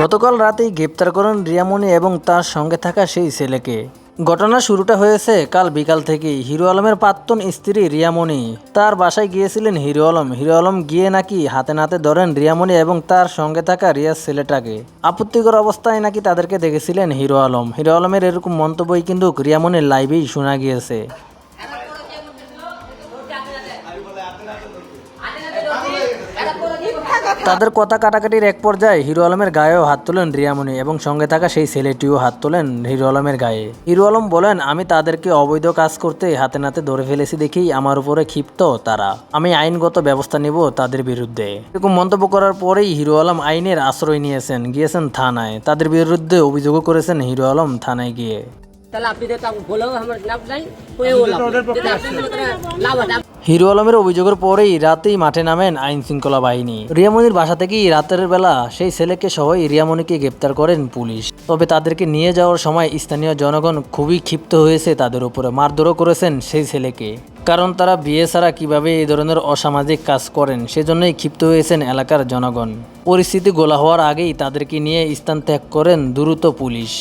গতকাল রাতেই গ্রেপ্তার করেন রিয়ামণি এবং তার সঙ্গে থাকা সেই ছেলেকে। ঘটনা শুরুটা হয়েছে কাল বিকাল থেকেই। হিরো আলমের প্রাক্তন স্ত্রী রিয়ামণি। তার বাসায় গিয়েছিলেন হিরো আলম। হিরো আলম গিয়ে নাকি হাতে নাতে ধরেন রিয়ামণি এবং তার সঙ্গে থাকা রিয়াজ ছেলেটাকে। আপত্তিকর অবস্থায় নাকি তাদেরকে দেখেছিলেন হিরো আলম। হিরো আলমের এরকম মন্তব্যই কিন্তু রিয়ামণির লাইভেই শোনা গিয়েছে। তাদের কথা কাটাকাটির এক পর্যায়ে হিরো আলমের গায়েও হাত তোলেন রিয়ামণি এবং সঙ্গে থাকা সেই ছেলেটিও হাত তোলেন হিরো আলমের গায়ে। হিরো আলম বলেন, আমি তাদেরকে অবৈধ কাজ করতে হাতে নাতে ধরে ফেলেছি দেখেই আমার উপরে ক্ষিপ্ত তারা। আমি আইনগত ব্যবস্থা নেব তাদের বিরুদ্ধে। এরকম মন্তব্য করার পরেই হিরো আলম আইনের আশ্রয় নিয়েছেন, গিয়েছেন থানায়। তাদের বিরুদ্ধে অভিযোগও করেছেন হিরো আলম থানায় গিয়ে। তাহলে আপনি বলেও আমার লাভ নাই কয়েও লাভ নাই। যদি আপনি করেন লাভ হিরো আলমের অভিযোগের পরেই রাতেই মাঠে নামেন আইন শৃঙ্খলা বাহিনী। রিয়ামনির বাসা থেকেই রাতের বেলা সেই ছেলেকে সহই রিয়ামনিকে গ্রেপ্তার করেন পুলিশ। তবে তাদেরকে নিয়ে যাওয়ার সময় স্থানীয় জনগণ খুবই ক্ষিপ্ত হয়েছে তাদের উপরে মারধরও করেছেন সেই ছেলেকে। কারণ তারা বিয়ে ছাড়া কীভাবে এই ধরনের অসামাজিক কাজ করেন সেজন্যই ক্ষিপ্ত হয়েছেন এলাকার জনগণ। পরিস্থিতি গোলা হওয়ার আগেই তাদেরকে নিয়ে স্থান ত্যাগ করেন দ্রুত পুলিশ।